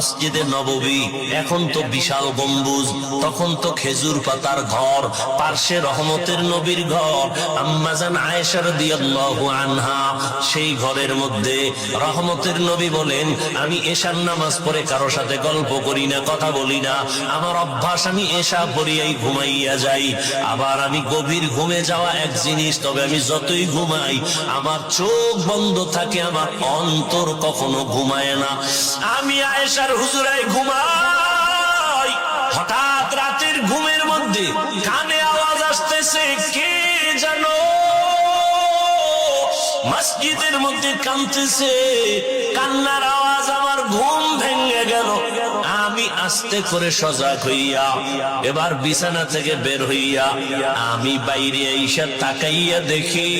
মসজিদে নববী, এখন তো বিশাল গম্বুজ, তখন তো খেজুর পাতার ঘর, পার্শ্বে রহমতের নবীর ঘর। আম্মাজান আয়েশা রাদিয়াল্লাহু আনহা, সেই ঘরের মধ্যে রহমতের নবী বলেন, আমি এশার নামাজ পড়ে কারও সাথে গল্প করি না, কথা বলি না। আমার অভ্যাস, আমি এশা পড়িয়াই ঘুমাইয়া যাই। আবার আমি গভীর ঘুমে যাওয়া এক জিনিস, তবে আমি যতই ঘুমাই, আমার চোখ বন্ধ থাকে, আমার অন্তর কখনো ঘুমায় না। আমি আয়েশার হুজুরাই ঘুমাই। হঠাৎ রাতের ঘুমের মধ্যে কানে আওয়াজ আসতেছে, কে জানো মসজিদের মধ্যে কানতেছে কান্নার আওয়াজ আমার ঘুম ভেঙে গেল। আমি আস্তে করে সজাগ হইয়া, এবার বিছানা থেকে বের হইয়া আমি বাইরে আইসা তাকাইয়া দেখি,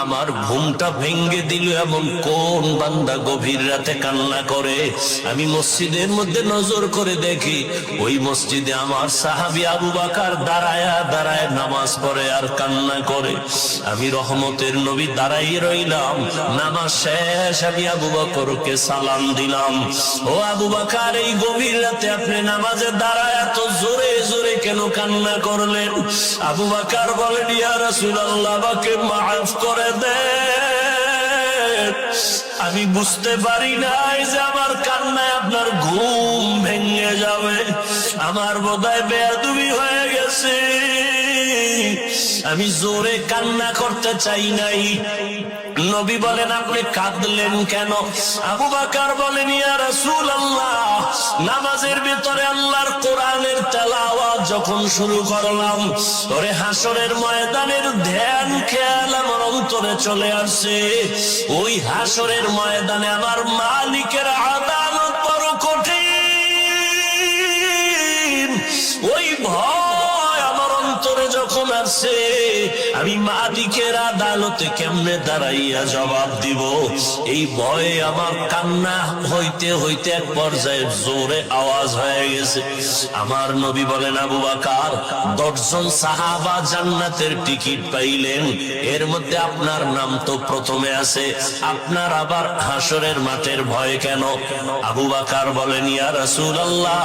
আমার ঘুমটা ভেঙ্গে দিল এমন কোন বান্দা গভীর রাতে কান্না করে। আমি মসজিদের মধ্যে নজর করে দেখি, ওই মসজিদে আমার সাহাবি আবু বাকার দাঁড়ায়া দাঁড়ায় নামাজ পড়ে আর কান্না করে। আমি রহমতের নবী দাঁড়াই রইলাম, নামাজ শেষ, আমি আবু বকরকে সালাম দিলাম। ও আবু এই গভীর রাতে আপনি নামাজে দাঁড়ায় এত জোরে জোরে কেন কান্না করলেন? বলেন, ইয়া মাফ করে দেন। আমি বুঝতে পারি নাই যে আমার কান্নায় আপনার ঘুম ভেঙে যাবে। আমার বোধহয় বেয়াদুবি হয়ে গেছে। আমি জোরে কান্না করতে চাই নাই। নবী বলেন, আপনি কাঁদলেন কেন? আবু বাকার বলেন নামাজের ভিতরে আল্লাহর কোরআনের তেলাওয়াত যখন শুরু করলাম, ওরে হাসরের ময়দানের ধ্যান, খেয়াল আমার অন্তরে চলে আসছে। ওই হাসরের ময়দানে আমার মালিকের আদালত যখন আসছে আমি মালিকের আদালতে কেমনে দাঁড়াইয়া জবাব দিব? এই ভয়ে আমার কান্না হইতে হইতে এক পর্যায়ে জোরে আওয়াজ হয়ে গেছে। আমার নবী বলেন, আবু বাকার, দশজন সাহাবা জান্নাতের টিকিট পাইলেন। এর মধ্যে আপনার নাম তো প্রথমে আছে। আপনার আবার হাসরের মাঠের ভয় কেন? আবু বাকার বলেন, ইয়া রাসূল আল্লাহ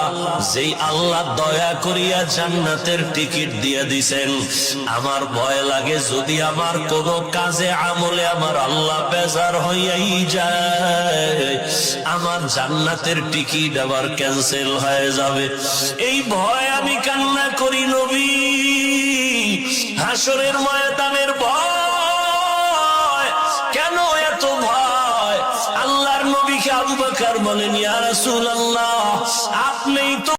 যেই আল্লাহ দয়া করিয়া জান্নাতের টিকিট দিয়ে দিছেন আমার ভয় লাগে যদি আমার কোন কাজে আমলে আমার আল্লাহ বেজার হইয়াই যায়। আমার জান্নাতের টিকিট আবার ক্যান্সেল হয়ে যাবে। এই ভয় আমি কান্না করি নবী। হাসরের ময়দানের ভয়। কেন এত ভয়? আল্লাহর নবীকে আবু বকর বলেন, ইয়া রাসূলুল্লাহ, আপনিই তো